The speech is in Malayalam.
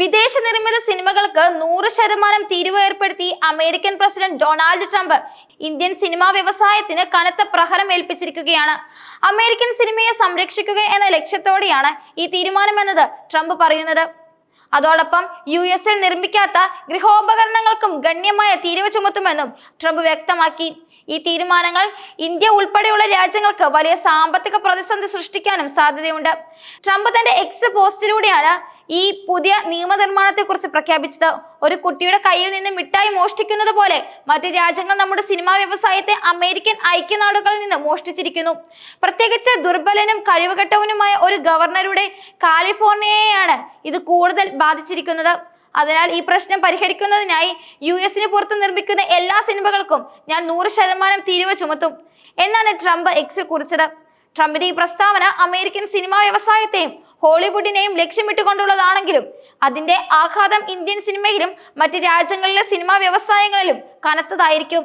വിദേശ നിർമ്മിത സിനിമകൾക്ക് നൂറ് ശതമാനം തീരുവ ഏർപ്പെടുത്തി American president Donald Trump Indian cinema വ്യവസായത്തിന് കനത്ത പ്രഹരം ഏൽപ്പിച്ചിരിക്കുകയാണ്. അമേരിക്കൻ സിനിമയെ സംരക്ഷിക്കുക എന്ന ലക്ഷ്യത്തോടെയാണ് ഈ തീരുമാനമെന്നത് ട്രംപ് പറയുന്നത്. അതോടൊപ്പം യു എസിൽ നിർമ്മിക്കാത്ത ഗൃഹോപകരണങ്ങൾക്കും ഗണ്യമായ തീരുവ ചുമത്തുമെന്നും ട്രംപ് വ്യക്തമാക്കി. ഈ തീരുമാനങ്ങൾ ഇന്ത്യ ഉൾപ്പെടെയുള്ള രാജ്യങ്ങൾക്ക് വലിയ സാമ്പത്തിക പ്രതിസന്ധി സൃഷ്ടിക്കാനും സാധ്യതയുണ്ട്. ട്രംപ് തന്റെ എക്സ് പോസ്റ്റിലൂടെയാണ് ഈ പുതിയ നിയമനിർമ്മാണത്തെ കുറിച്ച് പ്രഖ്യാപിച്ചത് ഒരു കുട്ടിയുടെ കയ്യിൽ നിന്ന് മിഠായി മോഷ്ടിക്കുന്നത് പോലെ മറ്റു രാജ്യങ്ങൾ നമ്മുടെ സിനിമാ വ്യവസായത്തെ അമേരിക്കൻ ഐക്യനാടുകളിൽ നിന്ന് മോഷ്ടിച്ചിരിക്കുന്നു. പ്രത്യേകിച്ച് ദുർബലനും കഴിവുകെട്ടവനുമായ ഒരു ഗവർണറുടെ കാലിഫോർണിയയെയാണ് ഇത് കൂടുതൽ ബാധിച്ചിരിക്കുന്നത്. അതിനാൽ ഈ പ്രശ്നം പരിഹരിക്കുന്നതിനായി യു എസിന് പുറത്ത് നിർമ്മിക്കുന്ന എല്ലാ സിനിമകൾക്കും ഞാൻ നൂറ് ശതമാനം തീരുവ ചുമത്തും. എന്നാണ് ട്രംപ് എക്സിൽ കുറിച്ചത്. ട്രംപിന്റെ ഈ പ്രസ്താവന അമേരിക്കൻ സിനിമാ വ്യവസായത്തെയും ഹോളിവുഡിനെയും ലക്ഷ്യമിട്ടുകൊണ്ടുള്ളതാണെങ്കിലും അതിന്റെ ആഘാതം ഇന്ത്യൻ സിനിമയിലും മറ്റ് രാജ്യങ്ങളിലെ സിനിമാ വ്യവസായങ്ങളിലും കനത്തതായിരിക്കും.